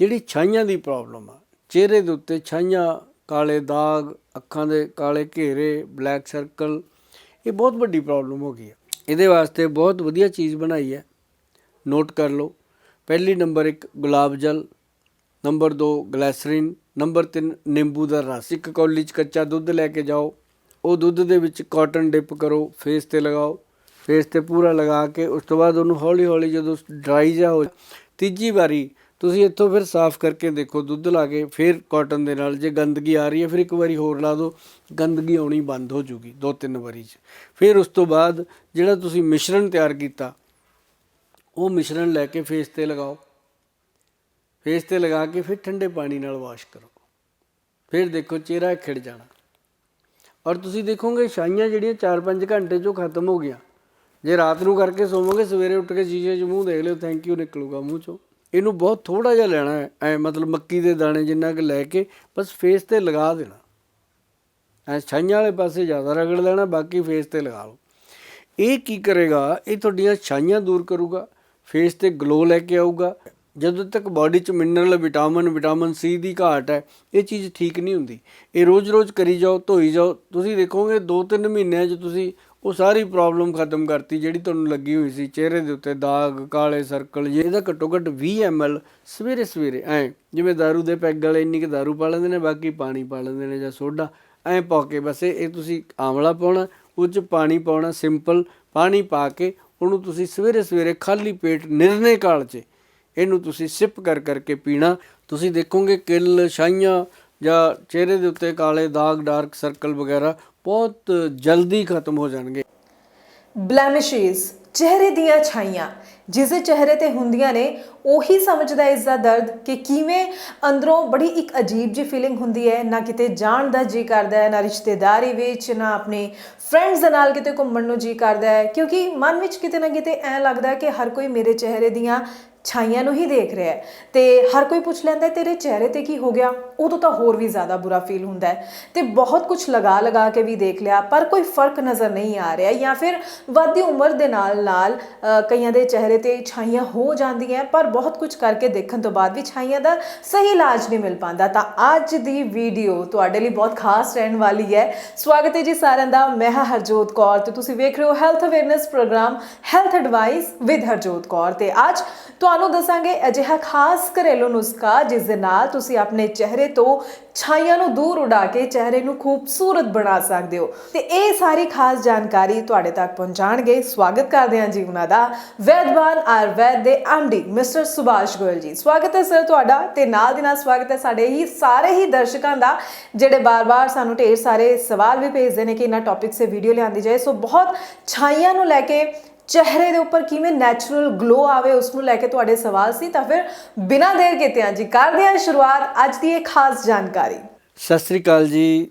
ਜਿਹੜੀ ਛਾਈਆਂ ਦੀ ਪ੍ਰੋਬਲਮ ਆ, ਚਿਹਰੇ ਦੇ ਉੱਤੇ ਛਾਈਆਂ, ਕਾਲੇ ਦਾਗ, ਅੱਖਾਂ ਦੇ ਕਾਲੇ ਘੇਰੇ ਬਲੈਕ ਸਰਕਲ ਇਹ ਬਹੁਤ ਵੱਡੀ ਪ੍ਰੋਬਲਮ ਹੋ ਗਈ ਹੈ ਇਹਦੇ ਵਾਸਤੇ ਬਹੁਤ ਵਧੀਆ ਚੀਜ਼ ਬਣਾਈ ਹੈ। ਨੋਟ ਕਰ ਲਓ, ਪਹਿਲੀ ਨੰਬਰ 1 ਗੁਲਾਬ ਜਲ ਨੰਬਰ 2 ਗਲੈਸਰੀਨ ਨੰਬਰ 3 ਨਿੰਬੂ ਦਾ ਰਸ। ਇੱਕ ਕੌਲੀ ਚ ਕੱਚਾ ਦੁੱਧ ਲੈ ਕੇ ਜਾਓ, ਉਹ ਦੁੱਧ ਦੇ ਵਿੱਚ ਕਾਟਨ ਡਿਪ ਕਰੋ ਫੇਸ ਤੇ ਲਗਾਓ ਫੇਸ ਤੇ ਪੂਰਾ ਲਗਾ ਕੇ ਉਸ ਤੋਂ ਬਾਅਦ ਉਹਨੂੰ ਹੌਲੀ ਹੌਲੀ ਜਦੋਂ ਡਰਾਈ ਜਾ ਹੋ ਤੀਜੀ ਵਾਰੀ ਤੁਸੀਂ ਇੱਥੋਂ ਫਿਰ ਸਾਫ਼ ਕਰਕੇ ਦੇਖੋ, ਦੁੱਧ ਲਾ ਕੇ ਫਿਰ ਕਾਟਨ ਦੇ ਨਾਲ ਜੇ ਗੰਦਗੀ ਆ ਰਹੀ ਹੈ, ਫਿਰ ਇੱਕ ਵਾਰੀ ਹੋਰ ਲਾ ਦਿਓ, ਗੰਦਗੀ ਆਉਣੀ ਬੰਦ ਹੋ ਜੂਗੀ ਦੋ ਤਿੰਨ ਵਾਰੀ ਚ। ਫਿਰ ਉਸ ਤੋਂ ਬਾਅਦ ਜਿਹੜਾ ਤੁਸੀਂ ਮਿਸ਼ਰਣ ਤਿਆਰ ਕੀਤਾ, ਉਹ ਮਿਸ਼ਰਣ ਲੈ ਕੇ ਫੇਸ ਤੇ ਲਗਾਓ। ਫੇਸ ਤੇ ਲਗਾ ਕੇ ਫਿਰ ਠੰਡੇ ਪਾਣੀ ਨਾਲ ਵਾਸ਼ ਕਰੋ। ਫਿਰ ਦੇਖੋ ਚਿਹਰਾ ਖਿੜ ਜਾਣਾ। ਔਰ ਤੁਸੀਂ ਦੇਖੋਗੇ ਛਾਈਆਂ ਜਿਹੜੀਆਂ 4-5 ਘੰਟੇ ਚੋਂ ਖਤਮ ਹੋ ਗਿਆ ਜੇ ਰਾਤ ਨੂੰ ਕਰਕੇ ਸੋਵੋਗੇ, ਸਵੇਰੇ ਉੱਠ ਕੇ ਸ਼ੀਸ਼ੇ 'ਚ ਮੂੰਹ ਦੇਖ ਲਿਓ ਥੈਂਕ ਯੂ ਨਿਕਲੂਗਾ ਮੂੰਹ 'ਚੋਂ। ਇਹਨੂੰ ਬਹੁਤ ਥੋੜਾ ਜਿਹਾ ਲੈਣਾ ਹੈ, ਐ ਮਤਲਬ ਮੱਕੀ ਦੇ ਦਾਣੇ ਜਿੰਨਾ ਕਿ ਲੈ ਕੇ ਬਸ ਫੇਸ ਤੇ ਲਗਾ ਦੇਣਾ। ਐ ਛਾਈਆਂ ਵਾਲੇ ਪਾਸੇ ਜ਼ਿਆਦਾ ਰਗੜ ਲੈਣਾ, ਬਾਕੀ ਫੇਸ ਤੇ ਲਗਾ ਲਓ। ਇਹ ਕੀ ਕਰੇਗਾ, ਇਹ ਤੁਹਾਡੀਆਂ ਛਾਈਆਂ ਦੂਰ ਕਰੂਗਾ ਫੇਸ ਤੇ ਗਲੋ ਲੈ ਕੇ ਆਊਗਾ। ਜਦੋਂ ਤੱਕ ਬਾਡੀ ਚ ਮਿਨਰਲ ਵਿਟਾਮਿਨ ਵਿਟਾਮਿਨ ਸੀ ਦੀ ਘਾਟ ਹੈ, ਇਹ ਚੀਜ਼ ਠੀਕ ਨਹੀਂ ਹੁੰਦੀ। ਇਹ ਰੋਜ਼-ਰੋਜ਼ ਕਰੀ ਜਾਓ, ਧੋਈ ਜਾਓ। ਤੁਸੀਂ ਦੇਖੋਗੇ 2-3 ਮਹੀਨਿਆਂ 'ਚ ਤੁਸੀਂ ਉਹ ਸਾਰੀ ਪ੍ਰੋਬਲਮ ਖਤਮ ਕਰਤੀ ਜਿਹੜੀ ਤੁਹਾਨੂੰ ਲੱਗੀ ਹੋਈ ਸੀ, ਚਿਹਰੇ ਦੇ ਉੱਤੇ ਦਾਗ, ਕਾਲੇ ਸਰਕਲ ਜੇ ਇਹਦਾ ਘੱਟੋ ਘੱਟ 20 ml ਸਵੇਰੇ ਸਵੇਰੇ ਐ, ਜਿਵੇਂ ਦਾਰੂ ਦੇ ਪੈਗ ਵਾਲੇ ਇੰਨੀ ਕਿ ਦਾਰੂ ਪਾ ਲੈਂਦੇ ਨੇ, ਬਾਕੀ ਪਾਣੀ ਪਾ ਲੈਂਦੇ ਨੇ ਜਾਂ ਸੋਡਾ, ਐ ਪਾ ਕੇ ਬਸ ਇਹ ਤੁਸੀਂ ਆਮਲਾ ਪਾਉਣਾ, ਉਹ ਚ ਪਾਣੀ ਪਾਉਣਾ ਸਿੰਪਲ ਪਾਣੀ ਪਾ ਕੇ ਉਹਨੂੰ ਤੁਸੀਂ ਸਵੇਰੇ ਸਵੇਰੇ ਖਾਲੀ ਪੇਟ ਨਿਰਣੇ ਕਾਲ 'ਚ ਇਹਨੂੰ ਤੁਸੀਂ ਸਿਪ ਕਰ ਕਰਕੇ ਪੀਣਾ, ਤੁਸੀਂ ਦੇਖੋਗੇ ਕਿਲ, ਛਾਈਆਂ ਜਾਂ ਚਿਹਰੇ ਦੇ ਉੱਤੇ ਕਾਲੇ ਦਾਗ, ਡਾਰਕ ਸਰਕਲ ਵਗੈਰਾ ਬਹੁਤ ਜਲਦੀ ਖਤਮ ਹੋ ਜਾਣਗੇ। ਬਲੈਮਿਸ਼ਸ ਚਿਹਰੇ ਦੀਆਂ ਛਾਈਆਂ, ਜਿਸ ਦੇ ਚਿਹਰੇ ਤੇ ਹੁੰਦੀਆਂ ਨੇ, ਉਹੀ ਸਮਝਦਾ ਇਸ ਦਾ ਦਰਦ ਕਿ ਕਿਵੇਂ ਅੰਦਰੋਂ ਬੜੀ ਇੱਕ ਅਜੀਬ ਜੀ ਫੀਲਿੰਗ ਹੁੰਦੀ ਹੈ। ਨਾ ਕਿਤੇ ਜਾਣ ਦਾ ਜੀ ਕਰਦਾ ਹੈ, ਨਾ ਰਿਸ਼ਤੇਦਾਰੀ ਵਿੱਚ, ਨਾ ਆਪਣੇ ਫਰੈਂਡਸ ਦੇ ਨਾਲ ਕਿਤੇ ਘੁੰਮਣ ਨੂੰ ਜੀ ਕਰਦਾ ਹੈ। ਕਿਉਂਕਿ ਮਨ ਵਿੱਚ ਕਿਤੇ ਨਾ ਕਿਤੇ ਐ ਲੱਗਦਾ ਹੈ ਕਿ ਹਰ ਕੋਈ ਮੇਰੇ ਚਿਹਰੇ ਦੀਆਂ ਛਾਈਆਂ ਨੂੰ ਹੀ ਦੇਖ ਰਿਹਾ ਹੈ। ਤੇ ਹਰ ਕੋਈ ਪੁੱਛ ਲੈਂਦਾ ਹੈ, ਤੇਰੇ ਚਿਹਰੇ ਤੇ ਕੀ ਹੋ ਗਿਆ? ਉਦੋਂ ਤਾਂ ਹੋਰ ਵੀ ਜ਼ਿਆਦਾ ਬੁਰਾ ਫੀਲ ਹੁੰਦਾ ਹੈ। ਤੇ ਬਹੁਤ ਕੁਝ ਲਗਾ ਲਗਾ ਕੇ ਵੀ ਦੇਖ ਲਿਆ, ਪਰ ਕੋਈ ਫ਼ਰਕ ਨਜ਼ਰ ਨਹੀਂ ਆ ਰਿਹਾ ਜਾਂ ਫਿਰ ਵੱਧਦੀ ਉਮਰ ਦੇ ਨਾਲ ਨਾਲ ਕਈਆਂ ਦੇ ਚਿਹਰੇ ਤੇ ਛਾਈਆਂ ਹੋ ਜਾਂਦੀਆਂ ਪਰ ਬਹੁਤ ਕੁਝ ਕਰਕੇ ਦੇਖਣ ਤੋਂ ਬਾਅਦ ਵੀ ਛਾਈਆਂ ਦਾ ਸਹੀ ਇਲਾਜ ਨਹੀਂ ਮਿਲ ਪਾਉਂਦਾ। ਤਾਂ ਅੱਜ ਦੀ ਵੀਡੀਓ ਤੁਹਾਡੇ ਲਈ ਬਹੁਤ ਖਾਸ ਰਹਿਣ ਵਾਲੀ ਹੈ। ਸਵਾਗਤ ਹੈ ਜੀ ਸਾਰਿਆਂ ਦਾ, ਮੈਂ ਹਾਂ ਹਰਜੋਤ ਕੌਰ ਤੇ ਤੁਸੀਂ ਵੇਖ ਰਹੇ ਹੋ health awareness programme health advice with Harjot Kaur ਤੇ ਅੱਜ ਤੁਹਾਨੂੰ ਤੁਹਾਨੂੰ ਦੱਸਾਂਗੇ ਅਜਿਹਾ ਖਾਸ ਘਰੇਲੂ ਨੁਸਖਾ ਜਿਸ ਦੇ ਨਾਲ ਤੁਸੀਂ ਆਪਣੇ ਚਿਹਰੇ ਤੋਂ ਛਾਈਆਂ ਨੂੰ ਦੂਰ ਉਡਾ ਕੇ ਚਿਹਰੇ ਨੂੰ ਖੂਬਸੂਰਤ ਬਣਾ ਸਕਦੇ ਹੋ। ਤੇ ਇਹ ਸਾਰੀ ਖਾਸ ਜਾਣਕਾਰੀ ਤੁਹਾਡੇ ਤੱਕ ਪਹੁੰਚਾਣਗੇ ਸਵਾਗਤ ਕਰਦੇ ਹਾਂ ਜੀ ਉਹਨਾਂ ਦਾ ਵੈਦਵਾਨ ਆਯੁਰਵੈਦ ਦੇ ਐਮਡੀ ਮਿਸਟਰ ਸੁਭਾਸ਼ ਗੋਇਲ ਜੀ। ਸਵਾਗਤ ਹੈ ਸਰ ਤੁਹਾਡਾ ਤੇ ਨਾਲ ਦੀ ਨਾਲ ਸਵਾਗਤ ਹੈ ਸਾਡੇ ਹੀ ਸਾਰੇ ਹੀ ਦਰਸ਼ਕਾਂ ਦਾ, ਜਿਹੜੇ ਬਾਰ-ਬਾਰ ਸਾਨੂੰ ਢੇਰ ਸਾਰੇ ਸਵਾਲ ਵੀ ਭੇਜਦੇ ਨੇ ਕਿ ਇਹਨਾਂ ਟੌਪਿਕ ਸੇ ਵੀਡੀਓ ਲਿਆਂਦੀ ਜਾਏ। ਸੋ ਬਹੁਤ ਛਾਈਆਂ ਨੂੰ ਲੈ ਕੇ ਚਿਹਰੇ ਦੇ ਉੱਪਰ ਕਿਵੇਂ ਨੈਚੁਰਲ ਗਲੋ ਆਵੇ ਉਸ ਨੂੰ ਲੈ ਕੇ ਤੁਹਾਡੇ ਸਵਾਲ ਸੀ, ਤਾਂ ਫਿਰ ਬਿਨਾਂ ਦੇਰ ਕੀਤੇ ਹਾਂ ਜੀ, ਕਰਦੇ ਹਾਂ ਸ਼ੁਰੂਆਤ ਅੱਜ ਦੀ ਇਹ ਖਾਸ ਜਾਣਕਾਰੀ। ਸਤਿ ਸ੍ਰੀ ਅਕਾਲ ਜੀ।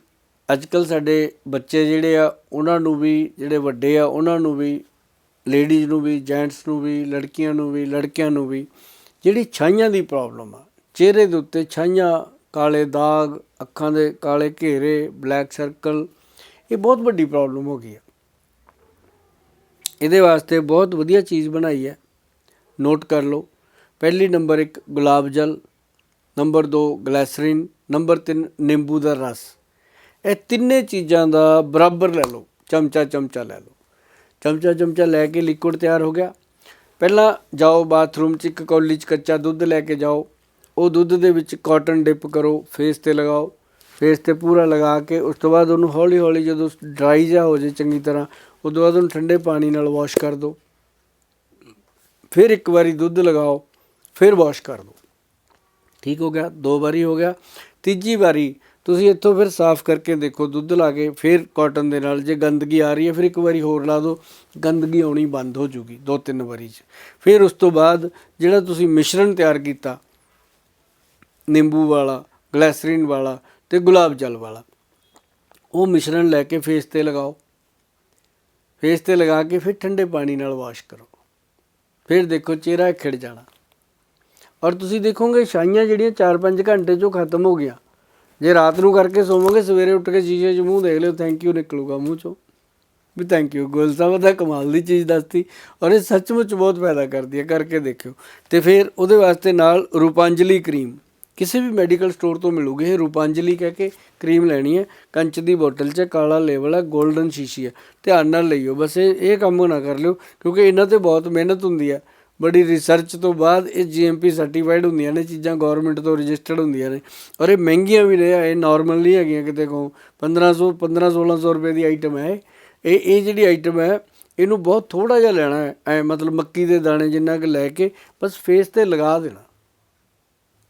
ਅੱਜ ਕੱਲ ਸਾਡੇ ਬੱਚੇ ਜਿਹੜੇ ਆ, ਉਹਨਾਂ ਨੂੰ ਵੀ, ਜਿਹੜੇ ਵੱਡੇ ਆ, ਉਹਨਾਂ ਨੂੰ ਵੀ ਲੇਡੀਜ਼ ਨੂੰ ਵੀ ਜੈਂਟਸ ਨੂੰ ਵੀ, ਲੜਕੀਆਂ ਨੂੰ ਵੀ, ਲੜਕਿਆਂ ਨੂੰ ਵੀ, ਜਿਹੜੀ ਛਾਈਆਂ ਦੀ ਪ੍ਰੋਬਲਮ ਆ, ਚਿਹਰੇ ਦੇ ਉੱਤੇ ਛਾਈਆਂ, ਕਾਲੇ ਦਾਗ, ਅੱਖਾਂ ਦੇ ਕਾਲੇ ਘੇਰੇ ਬਲੈਕ ਸਰਕਲ ਇਹ ਬਹੁਤ ਵੱਡੀ ਪ੍ਰੋਬਲਮ ਹੋ ਗਈ ਆ। ਇਹਦੇ ਵਾਸਤੇ ਬਹੁਤ ਵਧੀਆ ਚੀਜ਼ ਬਣਾਈ ਹੈ। ਨੋਟ ਕਰ ਲਓ। ਪਹਿਲੀ ਨੰਬਰ 1 ਗੁਲਾਬ ਜਲ ਨੰਬਰ 2 ਗਲੈਸਰੀਨ ਨੰਬਰ 3 ਨਿੰਬੂ ਦਾ ਰਸ। ਇਹ ਤਿੰਨੇ ਚੀਜ਼ਾਂ ਦਾ ਬਰਾਬਰ ਲੈ ਲਓ, ਚਮਚਾ ਚਮਚਾ ਲੈ ਲਓ। ਚਮਚਾ ਚਮਚਾ ਲੈ ਕੇ ਲਿਕੁਇਡ ਤਿਆਰ ਹੋ ਗਿਆ। ਪਹਿਲਾਂ ਜਾਓ ਬਾਥਰੂਮ 'ਚ ਇੱਕ ਕੌਲੀ 'ਚ ਕੱਚਾ ਦੁੱਧ ਲੈ ਕੇ ਜਾਓ। ਉਹ ਦੁੱਧ ਦੇ ਵਿੱਚ ਕਾਟਨ ਡਿਪ ਕਰੋ ਫੇਸ ਤੇ ਲਗਾਓ। ਫੇਸ ਤੇ ਪੂਰਾ ਲਗਾ ਕੇ, ਉਸ ਤੋਂ ਬਾਅਦ ਉਹਨੂੰ ਹੌਲੀ ਹੌਲੀ ਜਦੋਂ ਡਰਾਈ ਜਾ ਹੋ ਜੇ ਚੰਗੀ ਤਰ੍ਹਾਂ ਉਦੋਂ ਬਾਅਦ ਉਹਨੂੰ ਠੰਡੇ ਪਾਣੀ ਨਾਲ ਵਾਸ਼ ਕਰ ਦਿਓ ਫਿਰ ਇੱਕ ਵਾਰੀ ਦੁੱਧ ਲਗਾਓ, ਫਿਰ ਵਾਸ਼ ਕਰ ਦਿਓ ਠੀਕ ਹੋ ਗਿਆ? ਦੋ ਵਾਰੀ ਹੋ ਗਿਆ। ਤੀਜੀ ਵਾਰੀ ਤੁਸੀਂ ਇੱਥੋਂ ਫਿਰ ਸਾਫ਼ ਕਰਕੇ ਦੇਖੋ, ਦੁੱਧ ਲਾ ਕੇ, ਫਿਰ ਕਾਟਨ ਦੇ ਨਾਲ ਜੇ ਗੰਦਗੀ ਆ ਰਹੀ ਹੈ, ਫਿਰ ਇੱਕ ਵਾਰੀ ਹੋਰ ਲਾ ਦਿਓ ਗੰਦਗੀ ਆਉਣੀ ਬੰਦ ਹੋ ਜੂਗੀ, ਦੋ ਤਿੰਨ ਵਾਰੀ ਚ। ਫਿਰ ਉਸ ਤੋਂ ਬਾਅਦ ਜਿਹੜਾ ਤੁਸੀਂ ਮਿਸ਼ਰਣ ਤਿਆਰ ਕੀਤਾ, ਨਿੰਬੂ ਵਾਲਾ ਗਲੈਸਰੀਨ ਵਾਲਾ ਤੇ ਗੁਲਾਬ ਜਲ ਵਾਲਾ। ਉਹ ਮਿਸ਼ਰਣ ਲੈ ਕੇ ਫੇਸ ਤੇ ਲਗਾਓ। ਫੇਸ ਤੇ ਲਗਾ ਕੇ ਫਿਰ ਠੰਡੇ ਪਾਣੀ ਨਾਲ ਵਾਸ਼ ਕਰੋ। ਫਿਰ ਦੇਖੋ ਚਿਹਰਾ ਖਿੜ ਜਾਣਾ। ਔਰ ਤੁਸੀਂ ਦੇਖੋਗੇ ਛਾਈਆਂ ਜਿਹੜੀਆਂ 4-5 ਘੰਟੇ ਚੋਂ ਖਤਮ ਹੋ ਗਿਆ ਜੇ ਰਾਤ ਨੂੰ ਕਰਕੇ ਸੋਵੋਗੇ, ਸਵੇਰੇ ਉੱਠ ਕੇ ਸ਼ੀਸ਼ੇ 'ਚ ਮੂੰਹ ਦੇਖ ਲਿਓ ਥੈਂਕ ਯੂ ਨਿਕਲੂਗਾ ਮੂੰਹ 'ਚੋਂ। ਵੀ ਥੈਂਕ ਯੂ ਗੋਇਲ ਸਾਹਿਬ ਦਾ ਕਮਾਲ ਦੀ ਚੀਜ਼ ਦੱਸਤੀ। ਔਰ ਇਹ ਸੱਚਮੁੱਚ ਬਹੁਤ ਫਾਇਦਾ ਕਰਦੀ ਹੈ, ਕਰਕੇ ਦੇਖਿਓ। ਤੇ ਫਿਰ ਉਹਦੇ ਵਾਸਤੇ ਨਾਲ ਰੂਪਾਂਜਲੀ ਕਰੀਮ। ਕਿਸੇ ਵੀ ਮੈਡੀਕਲ ਸਟੋਰ ਤੋਂ ਮਿਲੂਗੀ। ਇਹ ਰੂਪਾਂਜਲੀ ਕਹਿ ਕੇ ਕਰੀਮ ਲੈਣੀ ਹੈ। ਕੰਚ ਦੀ ਬੋਤਲ 'ਚ ਕਾਲਾ ਲੇਬਲ ਹੈ 골ਡਨ ਸ਼ੀਸ਼ੀ ਹੈ। ਧਿਆਨ ਨਾਲ ਲਈਓ। ਬਸ ਇਹ ਇਹ ਕੰਮ ਨਾ ਕਰ ਲਿਓ, ਕਿਉਂਕਿ ਇਹਨਾਂ ਤੇ ਬਹੁਤ ਮਿਹਨਤ ਹੁੰਦੀ ਹੈ। ਬੜੀ ਰਿਸਰਚ ਤੋਂ ਬਾਅਦ ਇਹ ਜੀਐਮਪੀ ਸਰਟੀਫਾਈਡ ਹੁੰਦੀਆਂ ਨੇ, ਚੀਜ਼ਾਂ ਗਵਰਨਮੈਂਟ ਤੋਂ ਰਜਿਸਟਰਡ ਹੁੰਦੀਆਂ ਨੇ। ਔਰ ਇਹ ਮਹਿੰਗੀਆਂ ਵੀ ਨੇ, ਇਹ ਨਾਰਮਲ ਨਹੀਂ ਹੈਗੀਆਂ ਕਿਤੇ ਕੋ 1500 15 1600 ਰੁਪਏ ਦੀ ਆਈਟਮ ਹੈ ਇਹ। ਇਹ ਜਿਹੜੀ ਆਈਟਮ ਹੈ, ਇਹਨੂੰ ਬਹੁਤ ਥੋੜਾ ਜਿਹਾ ਲੈਣਾ ਹੈ। ਐ ਮਤਲਬ ਮੱਕੀ ਦੇ ਦਾਣੇ ਜਿੰਨਾ ਕੁ ਲੈ ਕੇ ਬਸ ਫੇਸ ਤੇ ਲਗਾ ਦੇਣਾ।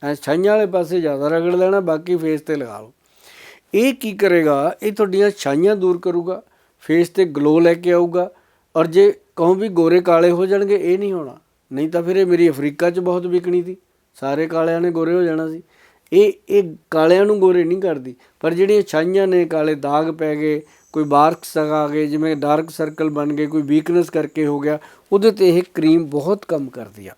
ਐ ਛਾਈਆਂ ਵਾਲੇ ਪਾਸੇ ਜ਼ਿਆਦਾ ਰਗੜ ਲੈਣਾ, ਬਾਕੀ ਫੇਸ ਤੇ ਲਗਾ ਲਓ। ਇਹ ਕੀ ਕਰੇਗਾ? ਇਹ ਤੁਹਾਡੀਆਂ ਛਾਈਆਂ ਦੂਰ ਕਰੂਗਾ ਫੇਸ ਤੇ ਗਲੋ ਲੈ ਕੇ ਆਊਗਾ, ਔਰ ਜੇ ਕਹੋ ਵੀ ਗੋਰੇ ਕਾਲੇ ਹੋ ਜਾਣਗੇ, ਇਹ ਨਹੀਂ ਹੋਣਾ। ਨਹੀਂ ਤਾਂ ਫਿਰ ਇਹ ਮੇਰੀ ਅਫਰੀਕਾ 'ਚ ਬਹੁਤ ਵਿਕਣੀ ਸੀ। ਸਾਰੇ ਕਾਲਿਆਂ ਨੇ ਗੋਰੇ ਹੋ ਜਾਣਾ ਸੀ। ਇਹ ਇਹ ਕਾਲਿਆਂ ਨੂੰ ਗੋਰੇ ਨਹੀਂ ਕਰਦੀ। ਪਰ ਜਿਹੜੀਆਂ ਛਾਈਆਂ ਨੇ, ਕਾਲੇ ਦਾਗ ਪੈ ਗਏ, ਕੋਈ ਬਾਰਕਸ ਆ ਗਏ, ਜਿਵੇਂ ਡਾਰਕ ਸਰਕਲ ਬਣ ਗਏ, ਕੋਈ ਵੀਕਨੈਸ ਕਰਕੇ ਹੋ ਗਿਆ, ਉਹਦੇ ਤੇ ਇਹ ਕਰੀਮ ਬਹੁਤ ਕੰਮ ਕਰਦੀ ਆ।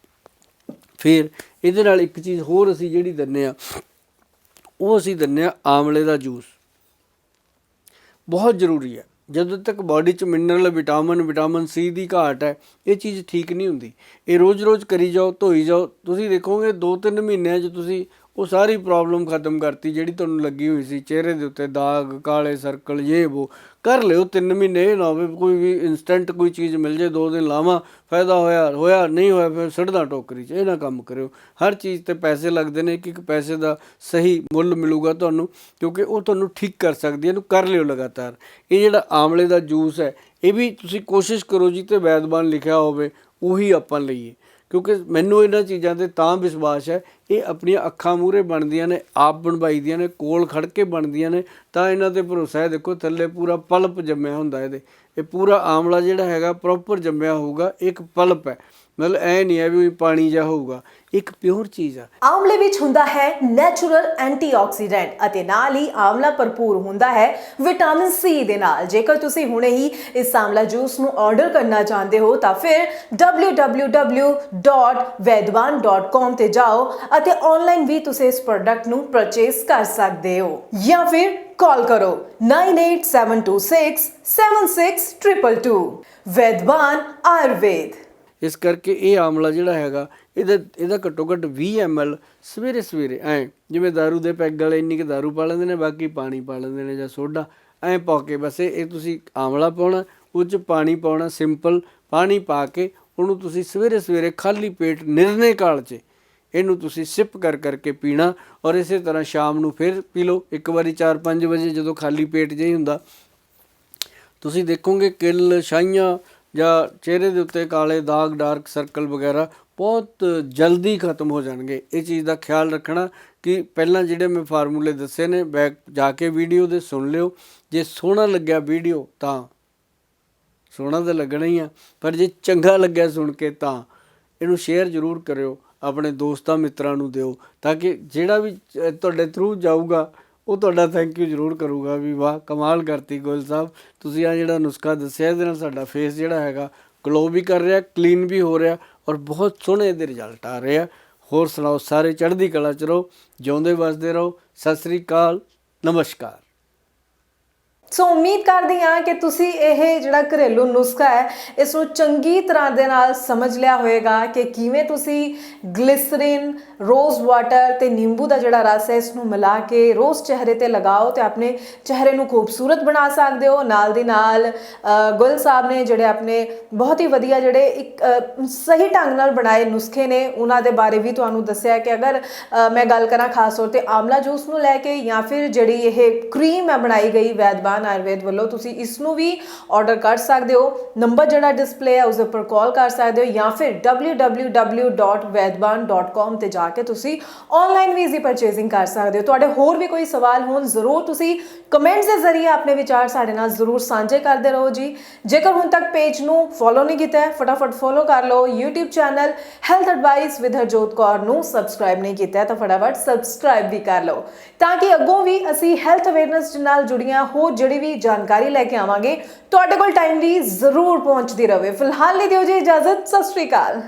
ਫਿਰ ਇਹਦੇ ਨਾਲ ਇੱਕ ਚੀਜ਼ ਹੋਰ ਅਸੀਂ ਜਿਹੜੀ ਦਿੰਨੇ ਆ, ਉਹ ਅਸੀਂ ਦਿੰਨੇ ਆ ਆਮਲੇ ਦਾ ਜੂਸ। ਬਹੁਤ ਜ਼ਰੂਰੀ ਹੈ। ਜਦੋਂ ਤੱਕ ਬਾਡੀ 'ਚ ਮਿਨਰਲ ਵਿਟਾਮਿਨ ਵਿਟਾਮਿਨ ਸੀ ਦੀ ਘਾਟ ਹੈ, ਇਹ ਚੀਜ਼ ਠੀਕ ਨਹੀਂ ਹੁੰਦੀ। ਇਹ ਰੋਜ਼-ਰੋਜ਼ ਕਰੀ ਜਾਓ, ਧੋਈ ਜਾਓ। ਤੁਸੀਂ ਦੇਖੋਗੇ 2-3 ਮਹੀਨਿਆਂ 'ਚ ਤੁਸੀਂ ਉਹ ਸਾਰੀ ਪ੍ਰੋਬਲਮ ਖਤਮ ਕਰਤੀ, ਜਿਹੜੀ ਤੁਹਾਨੂੰ ਲੱਗੀ ਹੋਈ ਸੀ, ਚਿਹਰੇ ਦੇ ਉੱਤੇ ਦਾਗ, ਕਾਲੇ ਸਰਕਲ ਇਹ ਉਹ ਕਰ ਲਿਓ 3 ਮਹੀਨੇ ਇਹ ਨਾ ਹੋਵੇ, ਕੋਈ ਵੀ ਇਨਸਟੈਂਟ ਕੋਈ ਚੀਜ਼ ਮਿਲ ਜੇ 2 ਦਿਨ ਲਾਵਾਂ, ਫਾਇਦਾ ਹੋਇਆ ਹੋਇਆ, ਨਹੀਂ ਹੋਇਆ, ਫਿਰ ਸਿੱਟਦਾ ਟੋਕਰੀ 'ਚ, ਇਹ ਨਾ ਕੰਮ ਕਰਿਓ। ਹਰ ਚੀਜ਼ ਤੇ ਪੈਸੇ ਲੱਗਦੇ ਨੇ ਕਿ ਇੱਕ ਪੈਸੇ ਦਾ ਸਹੀ ਮੁੱਲ ਮਿਲੂਗਾ ਤੁਹਾਨੂੰ, ਕਿਉਂਕਿ ਉਹ ਤੁਹਾਨੂੰ ਠੀਕ ਕਰ ਸਕਦੀ ਹੈ, ਇਹਨੂੰ ਕਰ ਲਿਓ ਲਗਾਤਾਰ। ਇਹ ਜਿਹੜਾ ਆਮਲੇ ਦਾ ਜੂਸ ਹੈ, ਇਹ ਵੀ ਤੁਸੀਂ ਕੋਸ਼ਿਸ਼ ਕਰੋ ਜੀ, ਤੇ ਵੈਦਬਾਨ ਲਿਖਿਆ ਹੋਵੇ ਉਹੀ ਆਪਾਂ ਲਈਏ। ਕਿਉਂਕਿ ਮੈਨੂੰ ਇਹਨਾਂ ਚੀਜ਼ਾਂ ਤੇ ਤਾਂ ਵਿਸ਼ਵਾਸ ਹੈ, ਇਹ ਆਪਣੀਆਂ ਅੱਖਾਂ ਮੂਹਰੇ ਬਣਦੀਆਂ ਨੇ, ਆਪ ਬਣਵਾਈ ਦੀਆਂ ਨੇ, ਕੋਲ ਖੜ ਕੇ ਬਣਦੀਆਂ ਨੇ, ਤਾਂ ਇਹਨਾਂ ਤੇ ਭਰੋਸਾ ਹੈ। ਦੇਖੋ, ਥੱਲੇ ਪੂਰਾ ਪਲਪ ਜੰਮਿਆ ਹੁੰਦਾ ਇਹਦੇ। ਇਹ ਪੂਰਾ ਆਮਲਾ ਜਿਹੜਾ ਹੈਗਾ ਪ੍ਰੋਪਰ ਜੰਮਿਆ ਹੋਊਗਾ, ਇੱਕ ਪਲਪ ਹੈ। ਮਤਲਬ ਐ ਨਹੀਂ ਹੈ ਵੀ ਪਾਣੀ ਜਿਹਾ ਹੋਊਗਾ। ਇੱਕ ਪਿਓਰ ਚੀਜ਼ ਆ। ਆਮਲੇ ਵਿੱਚ ਹੁੰਦਾ ਹੈ ਨੈਚੁਰਲ ਐਂਟੀਆਕਸੀਡੈਂਟ ਅਤੇ ਨਾਲ ਹੀ ਆਮਲਾ ਭਰਪੂਰ ਹੁੰਦਾ ਹੈ ਵਿਟਾਮਿਨ ਸੀ ਦੇ ਨਾਲ। ਜੇਕਰ ਤੁਸੀਂ ਹੁਣੇ ਹੀ ਇਸ ਆਮਲਾ ਜੂਸ ਨੂੰ ਆਰਡਰ ਕਰਨਾ ਚਾਹੁੰਦੇ ਹੋ, ਤਾਂ ਫਿਰ www.vedwan.com ਤੇ ਜਾਓ ਅਤੇ ਆਨਲਾਈਨ ਵੀ ਤੁਸੀਂ ਇਸ ਪ੍ਰੋਡਕਟ ਨੂੰ ਪਰਚੇਸ ਕਰ ਸਕਦੇ ਹੋ। ਜਾਂ ਫਿਰ ਕਾਲ ਕਰੋ 9872676222 ਵੈਦਵਾਨ ਆਯੁਰਵੇਦ। ਇਸ ਕਰਕੇ ਇਹ ਆਮਲਾ ਜਿਹੜਾ ਹੈਗਾ ਇਹਦਾ ਇਹਦਾ ਘੱਟੋ ਘੱਟ 20 ml ਸਵੇਰੇ ਸਵੇਰੇ ਐ ਜਿਵੇਂ दारू ਦੇ ਪੈਗ ਵਾਲੇ ਇੰਨੀ ਕਿ दारू ਪਾ ਲੈਂਦੇ ਨੇ ਬਾਕੀ ਪਾਣੀ ਪਾ ਲੈਂਦੇ ਨੇ ਜਾਂ ਸੋਡਾ ਐ ਪਾ ਕੇ ਬਸ ਇਹ ਇਹ ਤੁਸੀਂ ਆਮਲਾ ਪਾਉਣਾ ਉਹ 'ਚ ਪਾਣੀ ਪਾਉਣਾ ਸਿੰਪਲ ਪਾਣੀ ਪਾ ਕੇ ਉਹਨੂੰ ਤੁਸੀਂ ਸਵੇਰੇ ਸਵੇਰੇ ਖਾਲੀ ਪੇਟ ਨਿਰਣੇ ਕਾਲ 'ਚ ਇਹਨੂੰ ਤੁਸੀਂ ਸਿਪ ਕਰ ਕਰਕੇ ਪੀਣਾ ਔਰ ਇਸੇ ਤਰ੍ਹਾਂ ਸ਼ਾਮ ਨੂੰ ਫਿਰ ਪੀ ਲਓ ਇੱਕ ਵਾਰੀ 4-5 ਵਜੇ ਜਦੋਂ ਖਾਲੀ ਪੇਟ ਜਿਹੀ ਹੁੰਦਾ ਤੁਸੀਂ ਦੇਖੋਗੇ ਕਿੱਲ ਛਾਈਆਂ ਜਾਂ ਚਿਹਰੇ ਦੇ ਉੱਤੇ ਕਾਲੇ ਦਾਗ, ਡਾਰਕ ਸਰਕਲ ਵਗੈਰਾ ਬਹੁਤ ਜਲਦੀ ਖਤਮ ਹੋ ਜਾਣਗੇ। ਇਹ ਚੀਜ਼ ਦਾ ਖਿਆਲ ਰੱਖਣਾ ਕਿ ਪਹਿਲਾਂ ਜਿਹੜੇ ਮੈਂ ਫਾਰਮੂਲੇ ਦੱਸੇ ਨੇ ਬੈਕ ਜਾ ਕੇ ਵੀਡੀਓ ਦੇ ਸੁਣ ਲਿਓ। ਜੇ ਸੋਹਣਾ ਲੱਗਿਆ ਵੀਡੀਓ ਤਾਂ ਸੋਹਣਾ ਤਾਂ ਲੱਗਣਾ ਹੀ ਆ, ਪਰ ਜੇ ਚੰਗਾ ਲੱਗਿਆ ਸੁਣ ਕੇ ਤਾਂ ਇਹਨੂੰ ਸ਼ੇਅਰ ਜ਼ਰੂਰ ਕਰਿਓ, ਆਪਣੇ ਦੋਸਤਾਂ ਮਿੱਤਰਾਂ ਨੂੰ ਦਿਓ, ਤਾਂ ਕਿ ਜਿਹੜਾ ਵੀ ਤੁਹਾਡੇ ਥਰੂ ਜਾਊਗਾ ਉਹ ਤੁਹਾਡਾ ਥੈਂਕ ਯੂ ਜ਼ਰੂਰ ਕਰੂਗਾ ਵੀ ਵਾਹ, ਕਮਾਲ ਕਰਤੀ ਗੋਇਲ ਸਾਹਿਬ। ਤੁਸੀਂ ਆ ਜਿਹੜਾ ਨੁਸਖਾ ਦੱਸਿਆ, ਇਹਦੇ ਨਾਲ ਸਾਡਾ ਫੇਸ ਜਿਹੜਾ ਹੈਗਾ ਗਲੋ ਵੀ ਕਰ ਰਿਹਾ ਕਲੀਨ ਵੀ ਹੋ ਰਿਹਾ ਔਰ ਬਹੁਤ ਸੋਹਣੇ ਇਹਦੇ ਰਿਜ਼ਲਟ ਆ ਰਹੇ ਆ। ਹੋਰ ਸੁਣਾਓ, ਸਾਰੇ ਚੜ੍ਹਦੀ ਕਲਾ ਚ ਰਹੋ, ਜਿਉਂਦੇ ਵਸਦੇ ਰਹੋ। ਸਤਿ ਸ੍ਰੀ ਅਕਾਲ, ਨਮਸਕਾਰ। ਸੋ ਉਮੀਦ ਕਰਦੀ ਹਾਂ ਕਿ ਤੁਸੀਂ ਇਹ ਜਿਹੜਾ ਘਰੇਲੂ ਨੁਸਖਾ ਹੈ ਇਸ ਨੂੰ ਚੰਗੀ ਤਰ੍ਹਾਂ ਦੇ ਨਾਲ ਸਮਝ ਲਿਆ ਹੋਵੇਗਾ ਕਿ ਕਿਵੇਂ ਤੁਸੀਂ ਗਲਿਸਰੀਨ ਰੋਜ਼ ਵਾਟਰ ਤੇ ਨਿੰਬੂ ਦਾ ਜਿਹੜਾ ਰਸ ਹੈ ਇਸ ਨੂੰ ਮਿਲਾ ਕੇ ਰੋਜ਼ ਚਿਹਰੇ ਤੇ ਲਗਾਓ ਤੇ ਆਪਣੇ ਚਿਹਰੇ ਨੂੰ ਖੂਬਸੂਰਤ ਬਣਾ ਸਕਦੇ ਹੋ। ਨਾਲ ਦੀ ਨਾਲ ਅ, ਗੁਲ ਸਾਹਿਬ ਨੇ ਜਿਹੜੇ ਆਪਣੇ ਬਹੁਤ ਹੀ ਵਧੀਆ ਜਿਹੜੇ ਇੱਕ ਸਹੀ ਢੰਗ ਨਾਲ ਬਣਾਏ ਨੁਸਖੇ ਨੇ ਉਹਨਾਂ ਦੇ ਬਾਰੇ ਵੀ ਤੁਹਾਨੂੰ ਦੱਸਿਆ ਕਿ ਅਗਰ ਮੈਂ ਗੱਲ ਕਰਾਂ ਖਾਸ ਤੌਰ ਤੇ ਆਮਲਾ ਜੂਸ ਨੂੰ ਲੈ ਕੇ ਜਾਂ ਫਿਰ ਜਿਹੜੀ ਇਹ ਕਰੀਮ ਹੈ ਬਣਾਈ ਗਈ ਵੈਦਵਾਨ ਆਯੁਰਵੇਦ ਵੱਲੋਂ ਤੁਸੀਂ ਇਸ ਨੂੰ ਵੀ ਆਰਡਰ ਕਰ ਸਕਦੇ ਹੋ। ਨੰਬਰ ਜਿਹੜਾ ਡਿਸਪਲੇ ਹੈ, ਉਸ ਦੇ ਉੱਪਰ ਕਾਲ ਕਰ ਸਕਦੇ ਹੋ ਜਾਂ ਫਿਰ www.vedban.com ਤੇ ਜਾ ਕੇ ਤੁਸੀਂ ਆਨਲਾਈਨ ਵੀ ਇਜ਼ੀ ਪਰਚੇਸਿੰਗ ਕਰ ਸਕਦੇ ਹੋ। ਤੁਹਾਡੇ ਹੋਰ ਵੀ ਕੋਈ ਸਵਾਲ ਹੋਣ, ਜ਼ਰੂਰ ਤੁਸੀਂ ਕਮੈਂਟਸ ਦੇ ਜ਼ਰੀਏ ਆਪਣੇ ਵਿਚਾਰ ਸਾਡੇ ਨਾਲ ਜ਼ਰੂਰ ਸਾਂਝੇ ਕਰਦੇ ਰਹੋ ਜੀ। ਜੇਕਰ ਹੁਣ ਤੱਕ ਪੇਜ ਨੂੰ ਫੋਲੋ ਨਹੀਂ ਕੀਤਾ ਹੈ, ਫਟਾਫਟ ਫੋਲੋ ਕਰ ਲਓ। YouTube channel health advice with Harjot Kaur ਨੂੰ ਸਬਸਕ੍ਰਾਈਬ ਨਹੀਂ ਕੀਤਾ ਹੈ, ਤਾਂ ਫਟਾਫਟ ਸਬਸਕ੍ਰਾਈਬ ਵੀ ਕਰ ਲਓ। ਤਾਂ ਕਿ ਅੱਗੋਂ ਵੀ ਅਸੀਂ ਹੈਲਥ ਅਵੇਅਰਨੈਸ ਨਾਲ ਜੁੜੀਆਂ ਹੋਰ ਜਿਹੜੀ ਵੀ ਜਾਣਕਾਰੀ ਲੈ ਕੇ ਆਵਾਂਗੇ, ਤੁਹਾਡੇ ਕੋਲ ਟਾਈਮਲੀ ਜ਼ਰੂਰ ਪਹੁੰਚਦੀ ਰਹੇ। ਫਿਲਹਾਲ ਲਈ ਦਿਓ ਜੀ ਇਜਾਜ਼ਤ, ਸਤਿ ਸ਼੍ਰੀ ਅਕਾਲ।